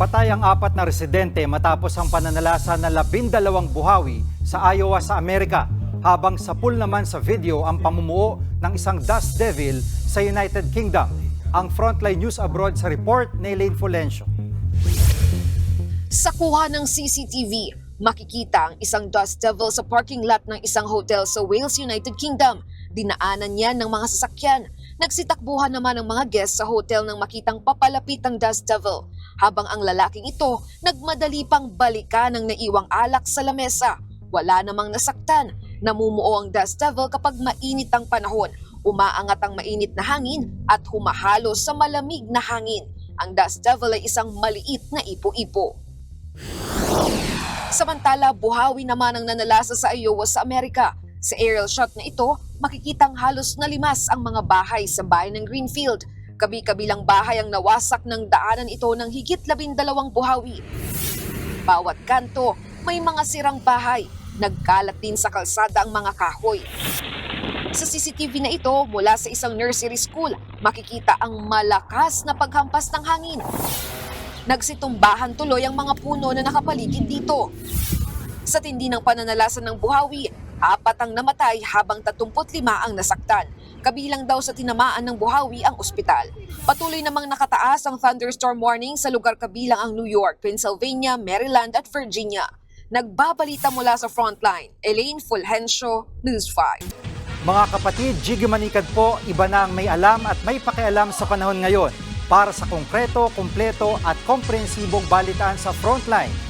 Patay ang apat na residente matapos ang pananalasa na labindalawang buhawi sa Iowa sa Amerika. Habang sa pool naman sa video ang pamumuo ng isang dust devil sa United Kingdom. Ang Frontline News Abroad sa report ni Elaine Fulencio. Sa kuha ng CCTV, makikita ang isang dust devil sa parking lot ng isang hotel sa Wales, United Kingdom. Dinaanan niya ng mga sasakyan. Nagsitakbuhan naman ang mga guests sa hotel nang makitang papalapit ang dust devil. Habang ang lalaking ito, nagmadali pang balikan ang naiwang alak sa lamesa. Wala namang nasaktan. Namumuo ang dust devil kapag mainit ang panahon. Umaangat ang mainit na hangin at humahalo sa malamig na hangin. Ang dust devil ay isang maliit na ipo-ipo. Samantala, buhawi naman ang nanalasa sa Iowa sa Amerika. Sa aerial shot na ito, makikitang halos nalimas ang mga bahay sa bayan ng Greenfield. Kabi-kabilang bahay ang nawasak ng daanan ito ng higit labindalawang buhawi. Bawat kanto, may mga sirang bahay. Nagkalat din sa kalsada ang mga kahoy. Sa CCTV na ito, mula sa isang nursery school, makikita ang malakas na paghampas ng hangin. Nagsitumbahan tuloy ang mga puno na nakapaligid dito. Sa tindi ng pananalasan ng buhawi, apat ang namatay habang 35 ang nasaktan. Kabilang daw sa tinamaan ng buhawi ang ospital. Patuloy namang nakataas ang thunderstorm warning sa lugar kabilang ang New York, Pennsylvania, Maryland at Virginia. Nagbabalita mula sa frontline, Elaine Fulgencio, News 5. Mga kapatid, Jiggy Manikad po, iba na ang may alam at may pakialam sa panahon ngayon. Para sa konkreto, kumpleto at komprehensibong balitaan sa Frontline,